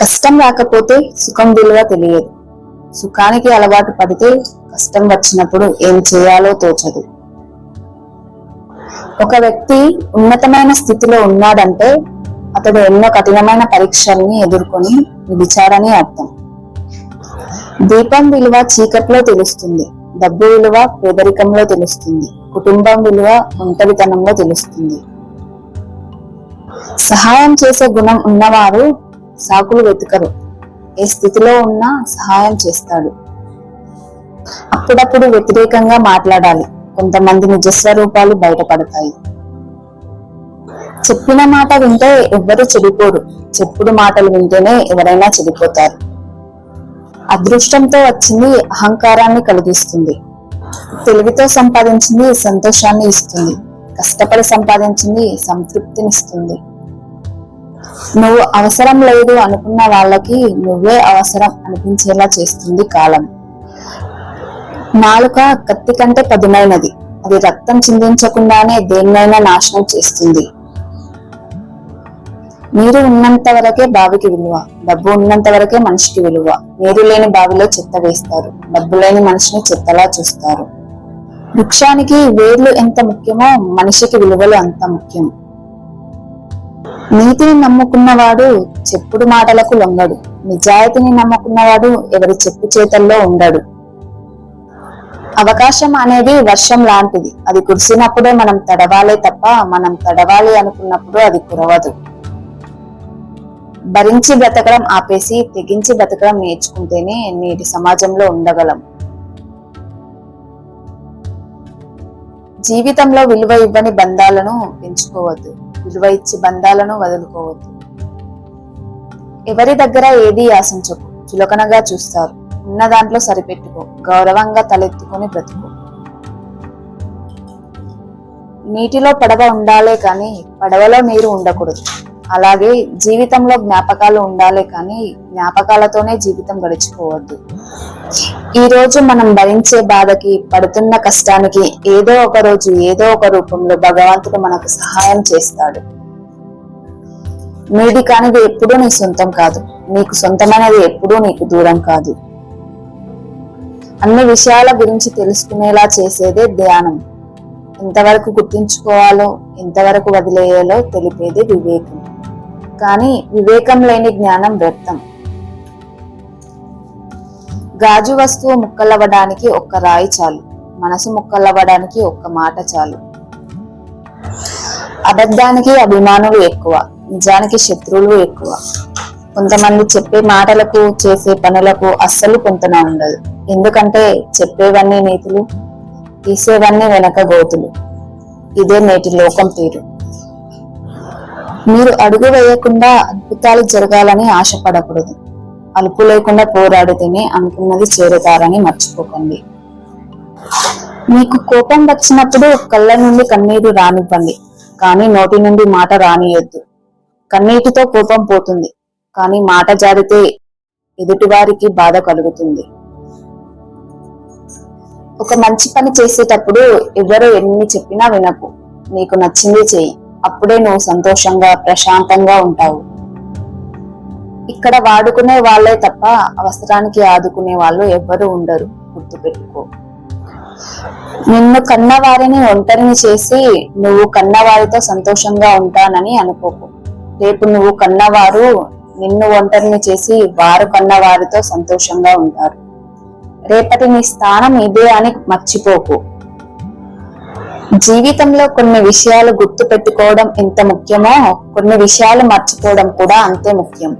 కష్టం రాకపోతే సుఖం విలువ తెలియదు. సుఖానికి అలవాటు పడితే కష్టం వచ్చినప్పుడు ఏం చేయాలో తోచదు. ఒక వ్యక్తి ఉన్నతమైన స్థితిలో ఉన్నాడంటే అతడు ఎన్నో కఠినమైన పరీక్షల్ని ఎదుర్కొని విచారని అర్థం. దీపం విలువ చీకట్లో తెలుస్తుంది డబ్బు విలువ పేదరికంలో తెలుస్తుంది కుటుంబం విలువ ఒంటరితనంలో తెలుస్తుంది. సహాయం చేసే గుణం ఉన్నవారు సాకులు వెతకరు. ఏ స్థితిలో ఉన్నా సహాయం చేస్తాడు. అప్పుడప్పుడు వ్యతిరేకంగా మాట్లాడాలి. కొంతమంది నిజస్వరూపాలు బయటపడతాయి. చెప్పిన మాట వింటే ఎవ్వరు చెడిపోరు. చెప్పుడు మాటలు వింటేనే ఎవరైనా చెడిపోతారు. అదృష్టంతో వచ్చింది అహంకారాన్ని కలిగిస్తుంది. తెలివితో సంపాదించింది సంతోషాన్ని ఇస్తుంది. కష్టపడి సంపాదించింది సంతృప్తినిస్తుంది. నువ్వు అవసరం లేదు అనుకున్న వాళ్ళకి నువ్వే అవసరం అనిపించేలా చేస్తుంది కాలం. నాలుక కత్తి కంటే పదునైనది. అది రక్తం చిందించకుండానే దేన్నైనా నాశనం చేస్తుంది. నీరు ఉన్నంత వరకే బావికి విలువ డబ్బు ఉన్నంత వరకే మనిషికి విలువ. నీరు లేని బావిలో చెత్త వేస్తారు డబ్బు లేని మనిషిని చెత్తలా చూస్తారు. వృక్షానికి వేర్లు ఎంత ముఖ్యమో మనిషికి విలువలు అంత ముఖ్యం. నీతిని నమ్ముకున్నవాడు చెప్పుడు మాటలకు లొంగడు. నిజాయితీని నమ్ముకున్నవాడు ఎవరి చెప్పు చేతల్లో ఉండడు. అవకాశం అనేది వర్షం లాంటిది. అది కురిసినప్పుడే మనం తడవాలే తప్ప మనం తడవాలి అనుకున్నప్పుడు అది కురవదు. భరించి బ్రతకడం ఆపేసి తెగించి బ్రతకడం నేర్చుకుంటేనే నేటి సమాజంలో ఉండగలం. జీవితంలో విలువ ఇవ్వని బంధాలను పెంచుకోవద్దు. విలువ ఇచ్చి బంధాలను వదులుకోవద్దు. ఎవరి దగ్గర ఏది ఆశించకు. చులకనగా చూస్తారు. ఉన్న దాంట్లో సరిపెట్టుకో. గౌరవంగా తలెత్తుకొని బ్రతుకు. నీటిలో పడవ ఉండాలే కానీ పడవలో నీరు ఉండకూడదు. అలాగే జీవితంలో జ్ఞాపకాలు ఉండాలే కానీ జ్ఞాపకాలతోనే జీవితం గడిచిపోవద్దు ఈ రోజు మనం భరించే బాధకి పడుతున్న కష్టానికి ఏదో ఒక రోజు ఏదో ఒక రూపంలో భగవంతుడు మనకు సహాయం చేస్తాడు. నీది కానిది ఎప్పుడూ నీ సొంతం కాదు. నీకు సొంతమైనది ఎప్పుడూ నీకు దూరం కాదు. అన్ని విషయాల గురించి తెలుసుకునేలా చేసేదే ధ్యానం. ఎంతవరకు గుర్తించుకోవాలో ఎంతవరకు వదిలేయాలో తెలిపేది వివేకం. కానీ వివేకం లేని జ్ఞానం వ్యర్థం. గాజు వస్తువు ముక్కలవ్వడానికి ఒక్క రాయి చాలు. మనసు ముక్కలవ్వడానికి ఒక్క మాట చాలు. అబద్ధానికి అభిమానులు ఎక్కువ. నిజానికి శత్రువులు ఎక్కువ. కొంతమంది చెప్పే మాటలకు చేసే పనులకు అస్సలు పొంతన ఉండదు. ఎందుకంటే చెప్పేవన్నీ నీతులు తీసేవన్నీ వెనక గోతులు. ఇదే నేటి లోకం తీరు. మీరు అడుగు వేయకుండా అద్భుతాలు జరగాలని ఆశపడకూడదు. అలుపు లేకుండా పోరాడితేనే అనుకున్నది చేరుతారని మర్చిపోకండి. మీకు కోపం వచ్చినప్పుడు కళ్ళ నుండి కన్నీరు రానివ్వండి. కానీ నోటి నుండి మాట రానియొద్దు. కన్నీటితో కోపం పోతుంది. కానీ మాట జారితే ఎదుటివారికి బాధ కలుగుతుంది. ఒక మంచి పని చేసేటప్పుడు ఎవరు ఎన్ని చెప్పినా వినకు. నీకు నచ్చింది చెయ్యి అప్పుడే నువ్వు సంతోషంగా ప్రశాంతంగా ఉంటావు. ఇక్కడ వాడుకునే వాళ్ళే తప్ప అవసరానికి ఆదుకునే వాళ్ళు ఎవ్వరూ ఉండరు. గుర్తుపెట్టుకో. నిన్ను కన్నవారిని ఒంటరిని చేసి నువ్వు కన్నవారితో సంతోషంగా ఉంటానని అనుకోకు. రేపు నువ్వు కన్నవారు నిన్ను ఒంటరిని చేసి వారు కన్నవారితో సంతోషంగా ఉంటారు. రేపటి నీ స్థానం ఇదే అని మర్చిపోకు. జీవితంలో కొన్ని విషయాలు గుర్తు పెట్టుకోవడం ఎంత ముఖ్యమో కొన్ని విషయాలు మర్చిపోవడం కూడా అంతే ముఖ్యం.